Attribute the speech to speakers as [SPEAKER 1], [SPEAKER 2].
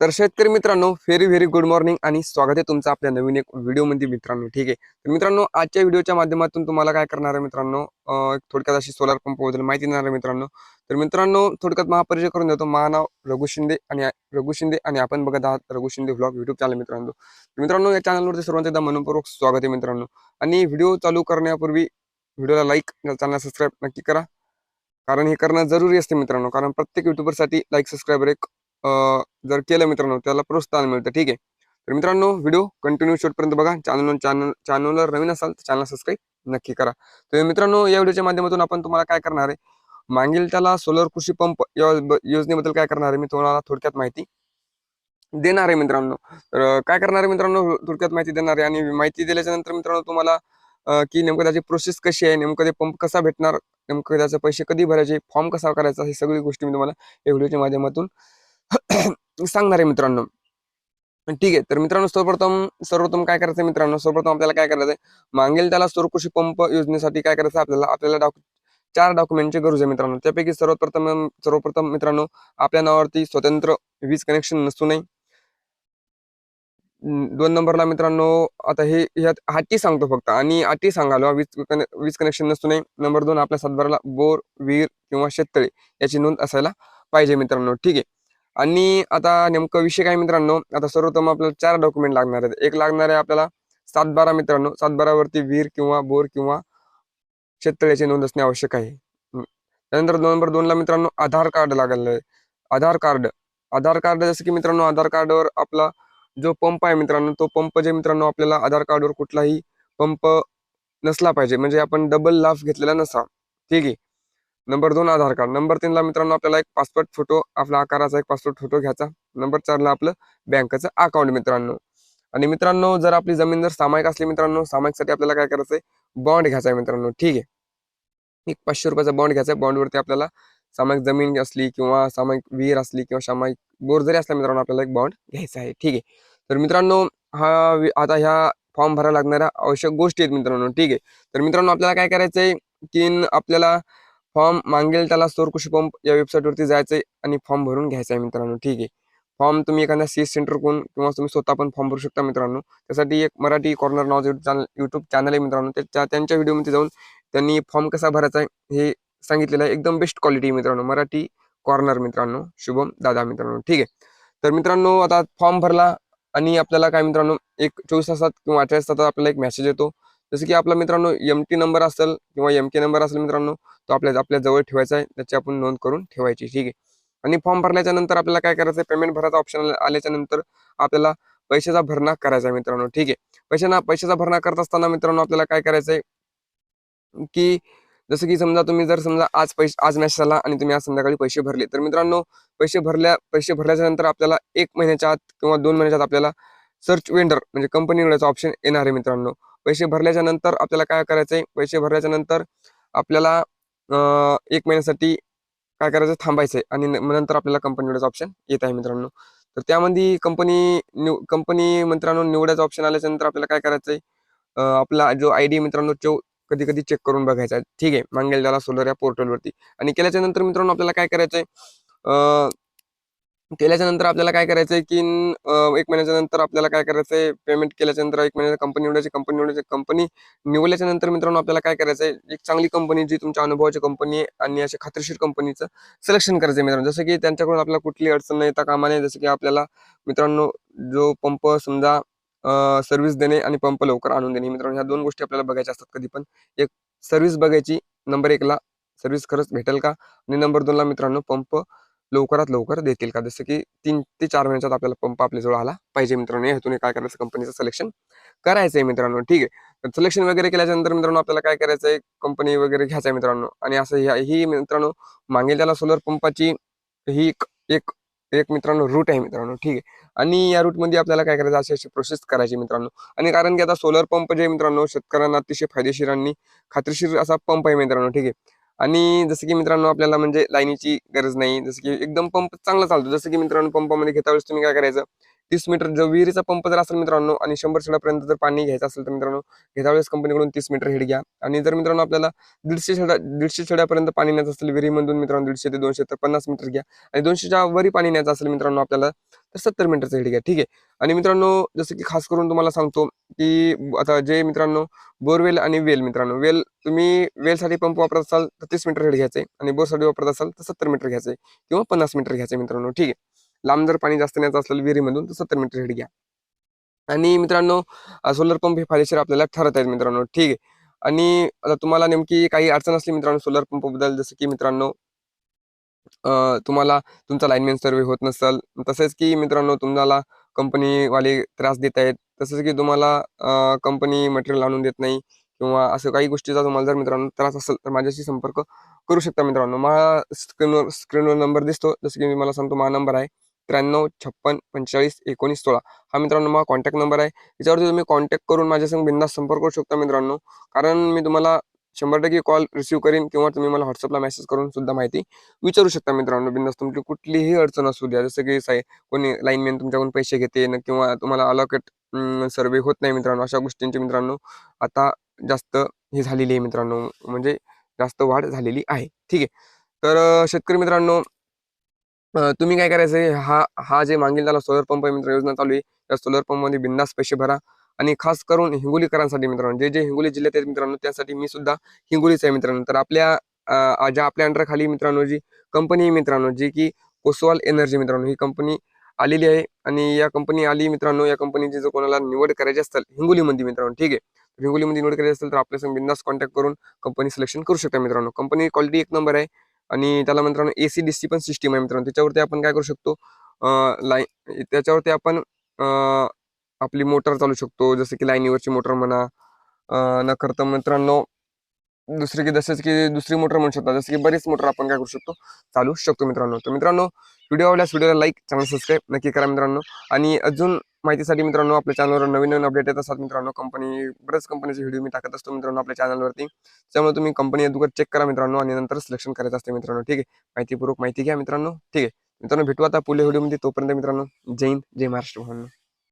[SPEAKER 1] तर शेतकरी मित्रांनो व्हेरी व्हेरी गुड मॉर्निंग आणि स्वागत आहे तुमचं आपल्या नवीन एक व्हिडिओमध्ये मित्रांनो ठीक आहे? तर मित्रांनो आजच्या व्हिडिओच्या माध्यमातून तुम्हाला काय करणार आहे मित्रांनो? थोडक्यात अशी सोलार पंपबद्दल माहिती देणार आहे मित्रांनो. तर मित्रांनो थोडक्यात महापरिचय करून देतो. माझं नाव रघु शिंदे आणि रघु शिंदे आणि आपण बघत आहात Raghu Shinde vlog YouTube channel मित्रांनो. मित्रांनो या चॅनलवरती सर्वांचं एकदा मनपूर्वक स्वागत आहे मित्रांनो. आणि व्हिडिओ चालू करण्यापूर्वी व्हिडिओला लाईक चॅनल सबस्क्राईब नक्की करा. कारण हे करणं जरुरी असते मित्रांनो. कारण प्रत्येक युट्यूबरसाठी लाईक सबस्क्राईबर एक जर केलं मित्रांनो त्याला प्रोत्साहन मिळतं. ठीक आहे? तर मित्रांनो व्हिडिओ कंटिन्यू शेवटपर्यंत बघा. चॅनल चॅनल चॅनलवर नवीन असाल तर चॅनल सबस्क्राईब नक्की करा. तर मित्रांनो या व्हिडिओच्या माध्यमातून आपण तुम्हाला काय करणार आहे? मागील त्याला सोलर कृषी पंप योजनेबद्दल काय करणार आहे? मी तुम्हाला थोडक्यात माहिती देणार आहे मित्रांनो. तर काय करणार आहे मित्रांनो? थोडक्यात माहिती देणार आहे आणि माहिती दिल्याच्या नंतर मित्रांनो तुम्हाला की नेमकं त्याची प्रोसेस कशी आहे? नेमकं ते पंप कसा भेटणार? नेमकं त्याचे पैसे कधी भरायचे? फॉर्म कसा करायचा? हे सगळी गोष्टी मी तुम्हाला या व्हिडिओच्या माध्यमातून सांगणार आहे मित्रांनो ठीक आहे तर मित्रांनो सर्वप्रथम सर्वप्रथम काय करायचं मित्रांनो? सर्वप्रथम आपल्याला काय करायचं मागेल त्याला सौर कृषी पंप योजनेसाठी काय करायचं आपल्याला? आपल्याला डॉक्यु चार डॉक्युमेंटची गरज आहे मित्रांनो. त्यापैकी सर्वप्रथम सर्वप्रथम मित्रांनो आपल्या नावावरती स्वतंत्र वीज कनेक्शन नसू नये. दोन नंबरला मित्रांनो आता हे ह्यात हाटी सांगतो फक्त. आणि अटी सांगालो वीज कने- वीज कनेक्शन नसू नये. नंबर दोन आपल्या सातबाराला बोर विहीर किंवा शेततळे याची नोंद असायला पाहिजे मित्रांनो. ठीक आहे. आणि आता नेमकं विषय काय मित्रांनो? आता सर्वप्रथम आपल्याला चार डॉक्युमेंट लागणार आहेत. एक लागणार आहे आपल्याला सातबारा मित्रांनो. सातबारावरती विहीर किंवा बोर किंवा शेततळ्याची नोंद असणे आवश्यक आहे. त्यानंतर नंबर दोनला मित्रांनो आधार कार्ड लागलेलं आहे. आधार कार्ड. आधार कार्ड जसं की मित्रांनो आधार कार्डवर आपला जो पंप आहे मित्रांनो तो पंप जे मित्रांनो आपल्याला आधार कार्डवर कुठलाही पंप नसला पाहिजे. म्हणजे आपण डबल लाभ घेतलेला नसा ठीक आहे? नंबर दोन आधार कार्ड. नंबर तीनला मित्रांनो आपल्याला एक पासपोर्ट फोटो आपला आकाराचा एक पासपोर्ट फोटो घ्यायचा. नंबर चारला आपलं बँकेचं अकाउंट मित्रांनो. आणि मित्रांनो जर आपली जमीन जर सामायिक असली मित्रांनो सामायिकसाठी आपल्याला काय करायचंय बॉन्ड घ्यायचा आहे मित्रांनो. ठीक आहे. एक पाचशे रुपयाचा बॉन्ड घ्यायचा आहे. बॉन्डवरती आपल्याला सामायिक जमीन असली किंवा सामायिक विहीर असली किंवा सामायिक बोर जरी असला मित्रांनो आपल्याला एक बॉन्ड घ्यायचा आहे. ठीक आहे. तर मित्रांनो हा आता ह्या फॉर्म भरायला लागणाऱ्या आवश्यक गोष्टी आहेत मित्रांनो. ठीक आहे. तर मित्रांनो आपल्याला काय करायचंय की आपल्याला फॉर्म मागेल त्याला सौर कृषी पंप या वेबसाईटवरती जायचं आहे आणि फॉर्म भरून घ्यायचा आहे मित्रांनो. ठीक आहे. फॉर्म तुम्ही एखाद्या सी सेंटर कोण किंवा तुम्ही स्वतः पण फॉर्म भरू शकता मित्रांनो. त्यासाठी एक मराठी कॉर्नर नावाचं चॅनल युट्यूब चॅनल आहे मित्रांनो त्याच्या त्यांच्या व्हिडिओमध्ये जाऊन त्यांनी फॉर्म कसा भरायचा आहे हे सांगितलेलं आहे. एकदम बेस्ट क्वालिटी मित्रांनो. मराठी कॉर्नर मित्रांनो. शुभम दादा मित्रांनो. ठीक आहे. तर मित्रांनो आता फॉर्म भरला आणि आपल्याला काय मित्रांनो एक चोवीस तासात किंवा अठ्ठावीस तासात आपल्याला एक मेसेज येतो. जसं की आपला मित्रांनो एम टी नंबर असेल किंवा एम के नंबर असेल मित्रांनो तो आपल्या आपल्या जवळ ठेवायचा आहे. त्याची आपण नोंद करून ठेवायची ठीक आहे? आणि फॉर्म भरल्याच्या नंतर आपल्याला काय करायचं आहे? पेमेंट भरायचा ऑप्शन आल्याच्यानंतर आपल्याला पैशाचा भरणा करायचा आहे मित्रांनो ठीक आहे? पैशांना पैशाचा भरणा करत असताना मित्रांनो आपल्याला काय करायचंय की जसं की समजा तुम्ही जर समजा आज पैसे आज मॅच झाला आणि तुम्ही आज संध्याकाळी पैसे भरले तर मित्रांनो पैसे भरल्या पैसे भरल्याच्या नंतर आपल्याला एक महिन्याच्या आत किंवा दोन महिन्याच्या आत आपल्याला सर्च वेंडर म्हणजे कंपनी निवडायचा ऑप्शन येणार आहे मित्रांनो. पैसे भरल्याच्या नंतर आपल्याला काय करायचं आहे? पैसे भरल्याच्या नंतर आपल्याला एक महिन्यासाठी काय करायचं थांबायचं आहे आणि नंतर आपल्याला कंपनी निवडायचं ऑप्शन येत आहे मित्रांनो. तर त्यामध्ये कंपनी निव कंपनी मित्रांनो निवडायचं ऑप्शन आल्याच्यानंतर आपल्याला काय करायचं आहे आपला जो आय डी मित्रांनो तो कधी कधी चेक करून बघायचा आहे. ठीक आहे. मागेल त्याला सोलर या पोर्टलवरती आणि केल्याच्यानंतर मित्रांनो आपल्याला काय करायचंय? आहे केल्याच्यानंतर आपल्याला काय करायचंय की एक महिन्याच्या नंतर आपल्याला काय करायचंय पेमेंट केल्याच्यानंतर एक महिन्याची कंपनी निवडायची कंपनी निवडायची कंपनी निवडल्याच्या नंतर मित्रांनो आपल्याला काय करायचंय एक चांगली कंपनी जी तुमच्या अनुभवाची कंपनी आहे आणि अशा खात्रीशीर कंपनीचं सिलेक्शन करायचं मित्रांनो. जसं की त्यांच्याकडून आपल्याला कुठली अडचण नाही येता कामा नये. जसं की आपल्याला मित्रांनो जो पंप समजा सर्व्हिस देणे आणि पंप लवकर आणून देणे. मित्रांनो ह्या दोन गोष्टी आपल्याला बघायच्या असतात कधी पण. एक सर्व्हिस बघायची. नंबर एकला सर्व्हिस खरंच भेटेल का? आणि नंबर दोनला मित्रांनो पंप लवकरात लवकर देतील. का जसं की तीन ते चार महिन्याच्यात आपल्याला पंप आपल्याजवळ आला पाहिजे मित्रांनो. या हेतूने काय करायचं कंपनीचं सिलेक्शन करायचं आहे मित्रांनो. ठीक आहे. सिलेक्शन वगैरे केल्याच्यानंतर मित्रांनो आपल्याला काय करायचं आहे कंपनी वगैरे घ्यायचं आहे मित्रांनो. आणि असं ही मित्रांनो मागेल त्याला सोलर पंपाची ही एक एक एक मित्रांनो रूट आहे मित्रांनो. ठीक आहे. आणि या रूटमध्ये आपल्याला काय करायचं? अशी अशी प्रोसेस करायची मित्रांनो. आणि कारण की आता सोलर पंप जे मित्रांनो शेतकऱ्यांना अतिशय फायदेशीर आणि खात्रीशीर असा पंप आहे मित्रांनो. ठीक आहे. आणि जसं की मित्रांनो आपल्याला म्हणजे लाईनीची गरज नाही. जसं की एकदम पंप चांगला चालतो. जसं की मित्रांनो पंपामध्ये घेता वेळेस तुम्ही काय करायचं? तीस मीटर जो विहिरीचा पंप जर असेल मित्रांनो आणि शंभर शेडापर्यंत जर पाणी घ्यायचं असेल तर मित्रांनो घेता वेळेस कंपनीकडून तीस मीटर हेड घ्या. आणि जर मित्रांनो आपल्याला दीडशे शेडा दीडशे शेड्यापर्यंत पाणी न्यायचं असेल विहिरीमधून मित्रांनो दीडशे ते दोनशे तर पन्नास मीटर घ्या. आणि दोनशेच्या वरी पाणी न्यायचं असेल मित्रांनो आपल्याला तर सत्तर मीटरचं हेड घ्या. ठीक आहे? आणि मित्रांनो जसं की खास करून तुम्हाला सांगतो की आता जे मित्रांनो बोरवेल आणि वेल मित्रांनो वेल तुम्ही वेलसाठी पंप वापरत असाल तर तीस मीटर हेड घ्यायचे आणि बोरसाठी वापरत असाल तर सत्तर मीटर घ्यायचे किंवा पन्नास मीटर घ्यायचे मित्रांनो. ठीक आहे? लांब जर पाणी जास्त न्यायचं असेल विहिरीमधून तर सत्तर मीटर हेड घ्या. आणि मित्रांनो सोलर पंप हे फायदेशीर आपल्याला ठरत आहेत मित्रांनो. ठीक आहे. आणि आता तुम्हाला नेमकी काही अडचण असली मित्रांनो सोलर पंपबद्दल जसं की मित्रांनो तुम्हाला तुमचा लाईनमॅन सर्वे होत नसेल तसेच की मित्रांनो तुम्हाला कंपनीवाले त्रास देत आहेत तसंच की तुम्हाला कंपनी मटेरियल आणून देत नाही किंवा असं काही गोष्टीचा तुम्हाला जर मित्रांनो त्रास असेल तर माझ्याशी संपर्क करू शकता मित्रांनो. माझा स्क्रीनवर स्क्रीनवर नंबर दिसतो जसं की मी मला सांगतो माझा नंबर आहे. त्र्याण्णव छप्पन पंचेचाळीस एकोणीस सोळा. हा मित्रांनो माझा कॉन्टॅक्ट नंबर आहे. याच्यावरती तुम्ही कॉन्टॅक्ट करून माझ्यासंग बिंदास संपर्क करू शकता मित्रांनो. कारण मी तुम्हाला शंभर टक्के कॉल रिसीव्ह करीन किंवा तुम्ही मला व्हॉट्सअपला मेसेज करून सुद्धा माहिती विचारू शकता मित्रांनो. बिंदास तुमची कुठलीही अडचण असू द्या. जसं की साय कोणी लाईनमॅन तुमच्याकडून पैसे घेते न किंवा तुम्हाला अलॉकेट सर्वे होत नाही मित्रांनो. अशा गोष्टींची मित्रांनो आता जास्त हे झालेली आहे मित्रांनो. म्हणजे जास्त वाढ झालेली आहे. ठीक आहे. तर शेतकरी मित्रांनो तुम्ही काय करायचं हा हा जे मागील त्याला सोलर पंप मित्र योजना चालू आहे. त्या सोलर पंपमध्ये बिंदास पैसे भरा आणि खास करून हिंगोलीकरांसाठी मित्रांनो जे जे हिंगोली जिल्ह्यात आहेत मित्रांनो त्यासाठी मी सुद्धा हिंगोलीच आहे मित्रांनो. तर आपल्या ज्या आपल्या अंडर खाली मित्रांनो जी कंपनी आहे मित्रांनो जी की कोसवाल एनर्जी मित्रांनो ही कंपनी आलेली आहे आणि या कंपनी आली मित्रांनो या कंपनीची जर कोणाला निवड करायची असेल हिंगोलीमध्ये मित्रांनो ठीक आहे. हिंगोलीमध्ये निवड करायची असेल तर आपल्यासंग बिंदास कॉन्टॅक्ट करून कंपनी सिलेक्शन करू शकता मित्रांनो. कंपनी क्वालिटी एक नंबर आहे. आणि त्याला मित्रांनो ए सी डी सी पण सिस्टीम आहे मित्रांनो. त्याच्यावरती आपण काय करू शकतो? लाईन त्याच्यावरती आपण आपली मोटर चालू शकतो. जसं की लाईनीवरची मोटर म्हणा न करता मित्रांनो दुसरी की जसंच की दुसरी मोटर म्हणू शकता. जसं की बरीच मोटर आपण काय करू शकतो? चालू शकतो मित्रांनो. तर मित्रांनो व्हिडिओ आवडल्यास व्हिडिओला लाईक चॅनल सबस्क्राईब नक्की करा मित्रांनो. आणि अजून माहितीसाठी मित्रांनो आपल्या चॅनलवर नवीन नवीन अपडेट येत असतात मित्रांनो कंपनी बऱ्याच कंपनीचे व्हिडिओ मी टाकत असतो मित्रांनो आपल्या चॅनलवरती त्यामुळे तुम्ही कंपनी अगोदर चेक करा मित्रांनो आणि नंतर सिलेक्शन करायचं असते मित्रांनो ठीक आहे? माहितीपूर्वक माहिती घ्या मित्रांनो ठीक आहे? मित्रांनो भेटू आता पुढल्या व्हिडिओमध्ये तोपर्यंत मित्रांनो जय हिंद जय महाराष्ट्र म्हणून